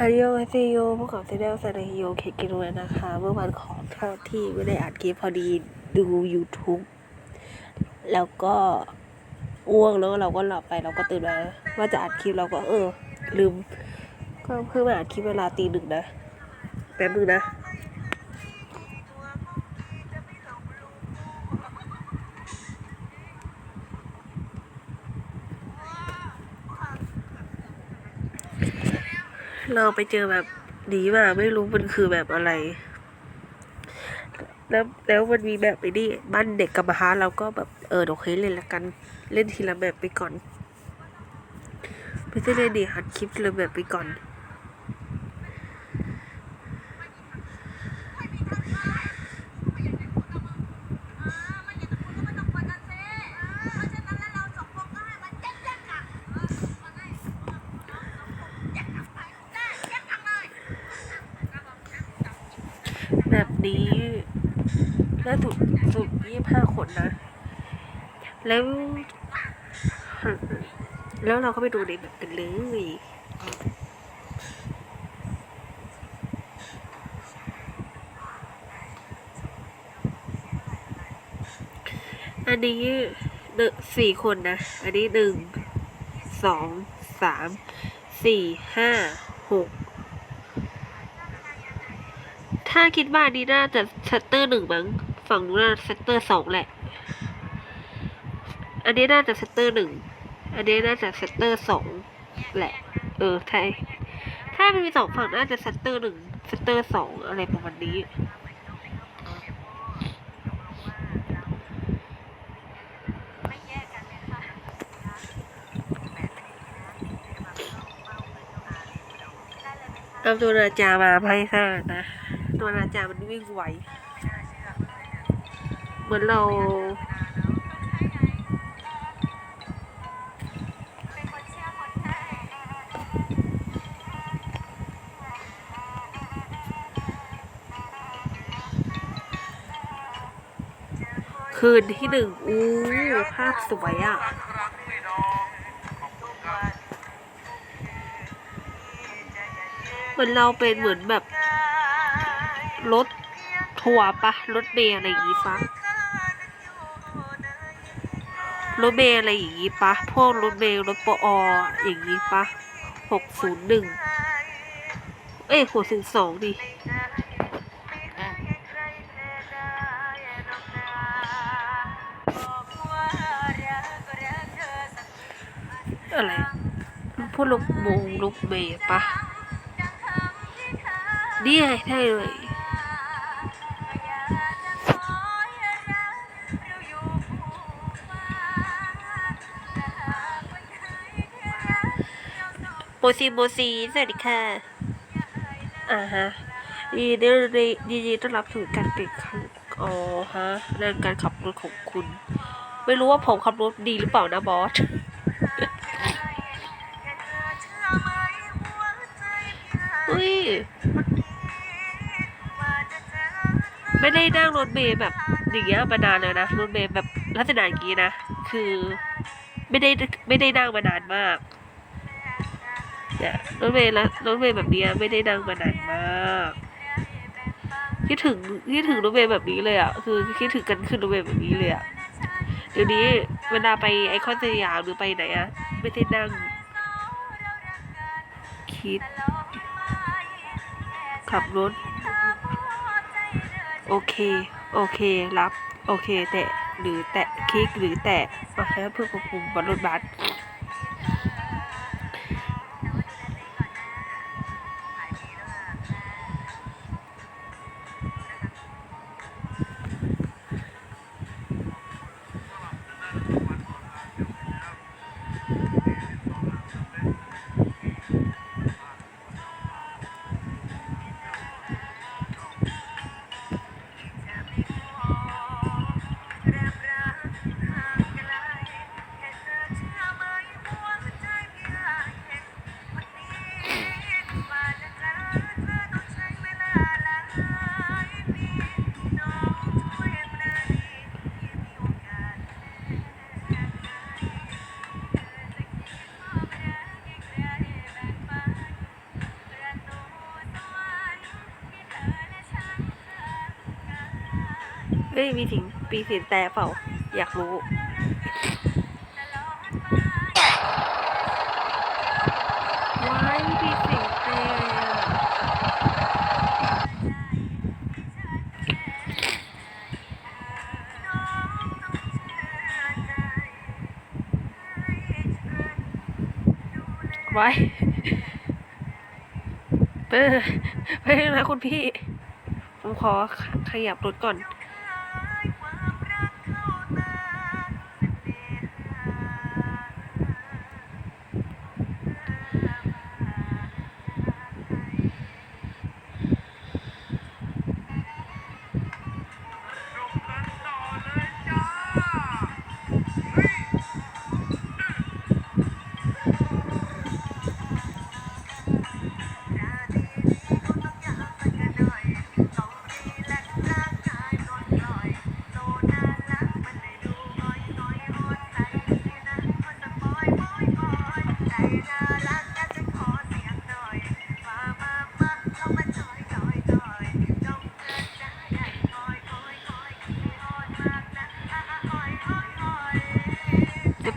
อาริโอเซโยพวกเขาเซเดลซาเนโยเคกิโรนะคะ เมื่อวันของทษที่ไม่ได้อัดคลิปพอดีดู YouTube แล้วก็อ้วงแล้วเราก็หลับไปเราก็ตื่นมาว่าจะอัดคลิปเราก็เออ ลืม ก็เพิ่งมาอัดคลิปเวลาตีหนึ่งนะแป๊บนึงนะ เราไปเจอแบบนี้มาไม่รู้มันคือแบบอะไร แล้วแล้วมันมีแบบไอ้นี่บ้านเด็กกับมหาเราก็แบบเออโอเคเล่นละกันเล่นทีละแบบไปก่อน ไม่ใช่เล่นดีหัดคลิปทีละแบบไปก่อน แบบนี้น่าสุดสุดยี่ห้าคนนะ แล้ว แล้วเราก็ไปดูในแบบกันเลยอันนี้หนึ่งสี่คนนะ อันนี้หนึ่งสองสามสี่ห้าหก ถ้าคิดว่าอันนี้น่าจะเซตเตอร์หนึ่งมั้ง ฝั่งนู้นน่าเซตเตอร์สองแหละ อันนี้น่าจะเซตเตอร์หนึ่ง อันนี้น่าจะเซตเตอร์สองแหละ เออใช่ ถ้ามันมีสองฝั่งน่าจะเซตเตอร์หนึ่งเซตเตอร์สองอะไรประมาณนี้เอาตัวนาจามาให้ซ่านะ ตัวนาจามันวิ่งไวเหมือนเรา คืนที่หนึ่งอู้ภาพสวยอะเหมือนเราเป็นเหมือนแบบ รถทัวร์ปะรถเมล์อะไรอย่างงี้ปะรถเมล์อะไรอย่างงี้ปะพวกรถเมล์รถปออย่างงี้ปะหกศูนย์หนึ่งเอ้ยหกศูนย์สองดิอะไรพวกรถโมงรถเมล์ปะนี่ไงใช่เลย มซีโมซีสวัสดีค่ะอ่าฮะดีดีดีดีดีต้อนรับสู่การเปลี่ยนครั้งอ๋อฮะเรื่องการขับรถของคุณ ไม่รู้ว่าผมขับรถดีหรือเปล่านะบอสอุ้ยไม่ได้นั่งรถเมล์แบบอย่างเงี้ยมานานเลยนะรถเมล์แบบลักษณะอย่างงี้นะ คือ ไม่ได้ไม่ได้นั่งมานานมาก เนี่ยรถเมล์ละรถเมล์แบบนี้ไม่ได้นั่งมานานมากคิดถึงคิดถึงรถเมล์แบบนี้เลยอะคือคิดถึงกันขึ้นรถเมล์แบบนี้เลยอะเดี๋ยวนี้เวลาไปไอคอนสยามหรือไปไหนอะไม่ได้นั่ง คิด ขับรถ โอเค โอเค รับ โอเค แตะหรือแตะคลิกหรือแตะมาแล้วเพื่อควบคุมบนรถบัส ยมีสิงปีสินแต่เปล่า อยากรู้ว้ายมีสิงแต่อะว้ายเออไปเลยนะคุณพี่ ผมขอขยับรถก่อน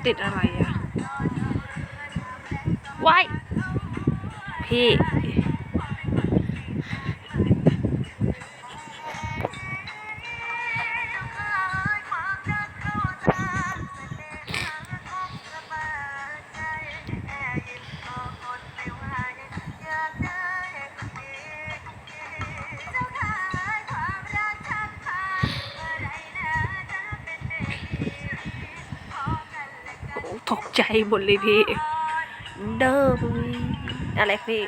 ติดอะไรอะว้ายพี่ ใจหมดเลยพี่ เดิมอะไรพี่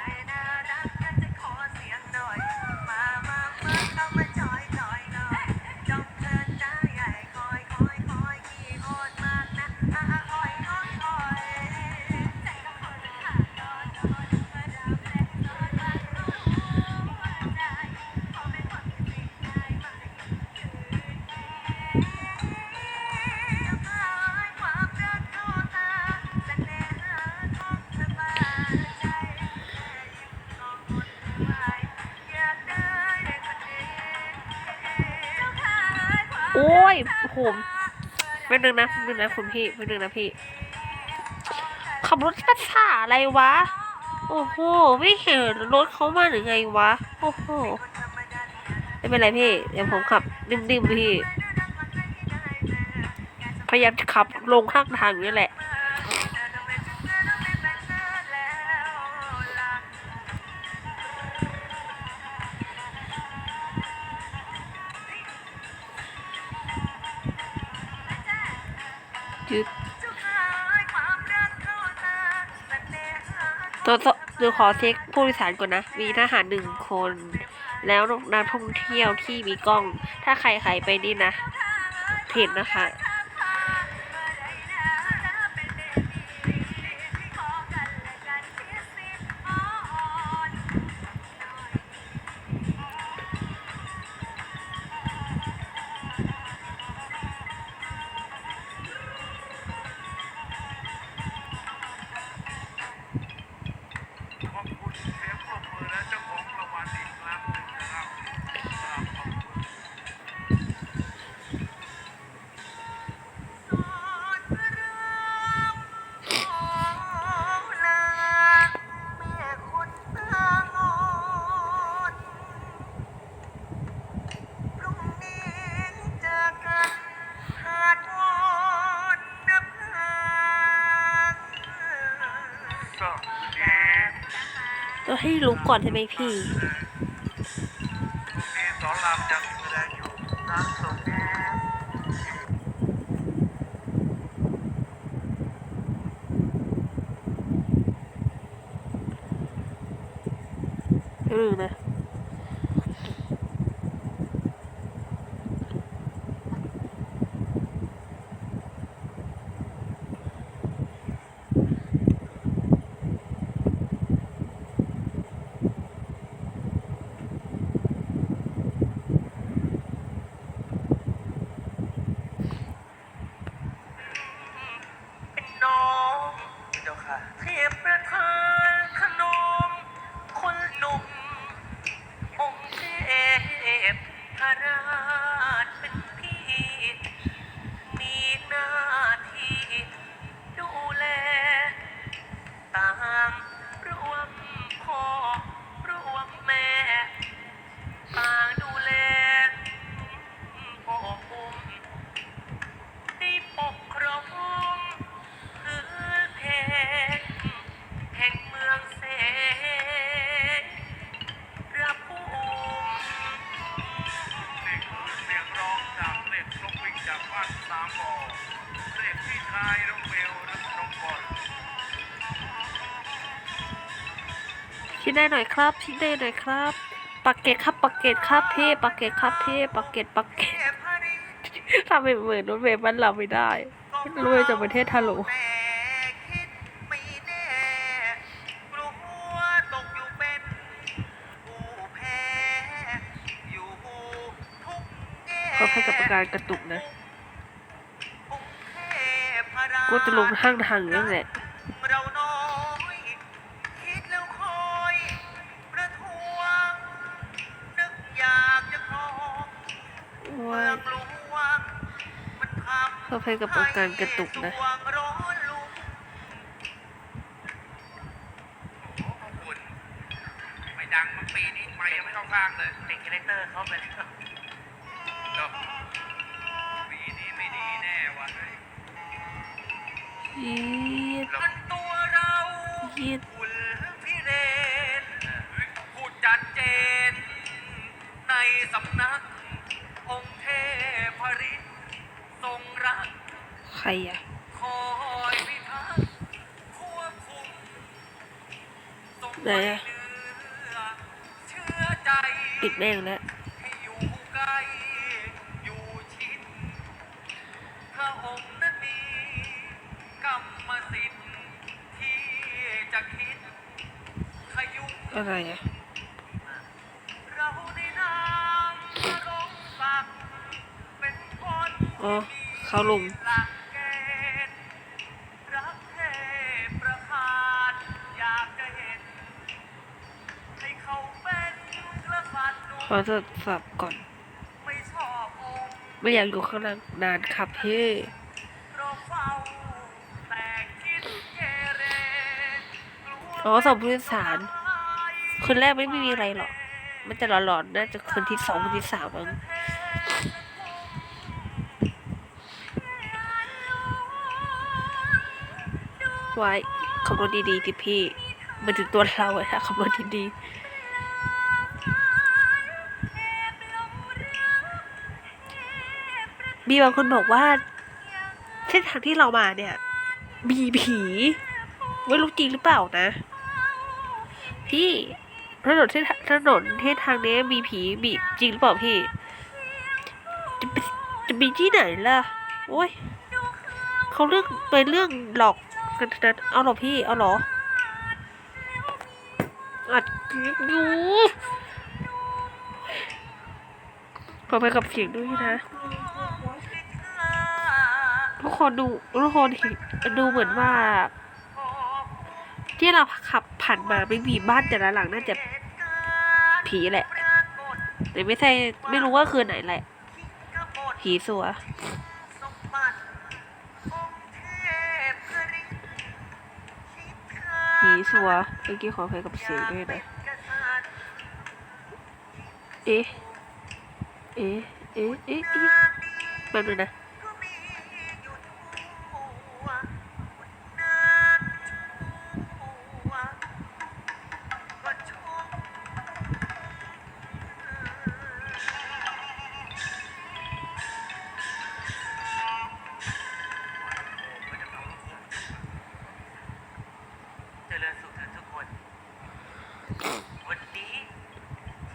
อ้ยผมไม่นึงนะไม่นึงนะคุณพี่ไม่นึงนะพี่ ขับรถช้าอะไรวะ โอ้โห ไม่เห็นรถเขามาหรือไงวะ โอ้โห ไม่เป็นไรพี่ เดี๋ยวผมขับดิ่มๆพี่ พยายามจะขับลงข้างทางอยู่นี่แหละ ตัวตัวเดี๋ยวขอเช็คผู้โดยสารก่อนนะ มีทหารหนึ่งคน แล้วนักท่องเที่ยวที่มีกล้อง ถ้าใครใครไปนี่นะเห็นนะคะ ให้รู้ก่อนใช่ไหมพี่สอนรามยังแสดงอยู่น้ำสมแอบเออนะ ได้หน่อยครับชิ้นได้หน่อยครับปักเกตครับปักเกตครับพี่ปักเกตครับพี่ปักเกตปักเกตทำเป็นเหมือนรถเมล์บ้านเราไม่ได้รถเมล์จากประเทศทาโลแต่คิดไม่แน่กลัวตกอยู่เป็นผู้แพ้อยู่ทุกแง่เขาให้กับประการกระตุกนะองค์เทพราก็จะลงห้างทางอยู่นั่นแหละ เขาให้กับประการกระตุกนะให้สวงร้อนลุกโอ้ขอบคุณไม่ดังมันปีนี้ไม่ยังไม่เข้าข้างเลยติดคาแรคเตอร์เขาไปแล้วเนอะปีนี้ไม่ดีแน่วะเฮ้ยยีดมันตัวเรายีดหุ่นพิเรนพูดจัดเจน ในสำนัก งรักใครอะคอยพิทักษ์ควบคุมทรงไหนไว้อะเนื้อเชื่อใจปิดแม่งแล้วให้อยู่ใกล้อยู่ชิดพระองค์นั้นมีกรรมสิทธิ์ที่จะคิดขยุงอะไรอะเราในนามพระองค์ศักดิ์เป็นคนอ๋อ เขาลงหลักเกณฑ์รักเทพประพานอยากจะเห็นให้เขาเป็นกษัตริย์หนุ่มขอตรวจสอบก่อนไม่ชอบองค์ไม่อยากอยู่ข้างล่างนานครับเฮ้เพราะเฝ้าแต่คิดเกเรกลัวอ๋อสอบผู้โดยสารคืนแรกไม่มีอะไรหรอก มันจะหลอนๆน่าจะคืนที่สองคืนที่สามมั้ง ไว้ขับรถดีๆที่พี่มันถึงตัวเราอะนะขับรถดีๆมีบางคนบอกว่าเส้นทางที่เรามาเนี่ย มีผีไม่รู้จริงหรือเปล่านะ พี่ถนนที่ถนนที่ทางนี้มีผีมีจริงหรือเปล่าพี่ จะไปจะมีที่ไหนล่ะโอ้ยเขาเรื่องไปเรื่องหลอก กันเอาหรอพี่ เอาหรอ อัดคลิปอยู่ขอไปกับเสียงด้วยนะ ทุกคนดู ทุกคนเห็นดูเหมือนว่า ที่เราขับผ่านมาไม่มีบ้านแต่ละหลังน่าจะผีแหละ แต่ไม่ใช่ไม่รู้ว่าคืนไหนแหละ ผีสัว ผีสัวเมื่อกี้ขอไปกับเสียงด้วยนะเอ๊ะ เอ๊ะ เอ๊ะ เอ๊ะเอ๊ะแป๊บนึงนะ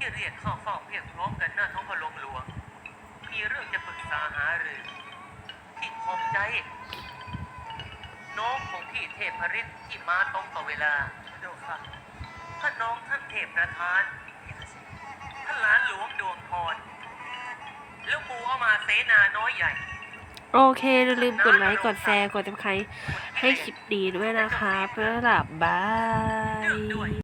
ที่เรียกเข้าเฝ้าเพียงพร้อมกันหน้าท้องพระโรงหลวง มีเรื่องจะปรึกษาหารือ ที่ขอบใจ น้องของพี่เทพฤทธิ์ที่มาตรงต่อเวลาเดี๋ยวค่ะท่านน้องท่านเทพประธานท่านหลานหลวงดวงพรแล้วหมูเอามาเสนาน้อยใหญ่ โอเคอย่าลืมกดไลค์กดแชร์กดติดตามให้คลิปดีด้วยนะคะ เพื่อหลับบาย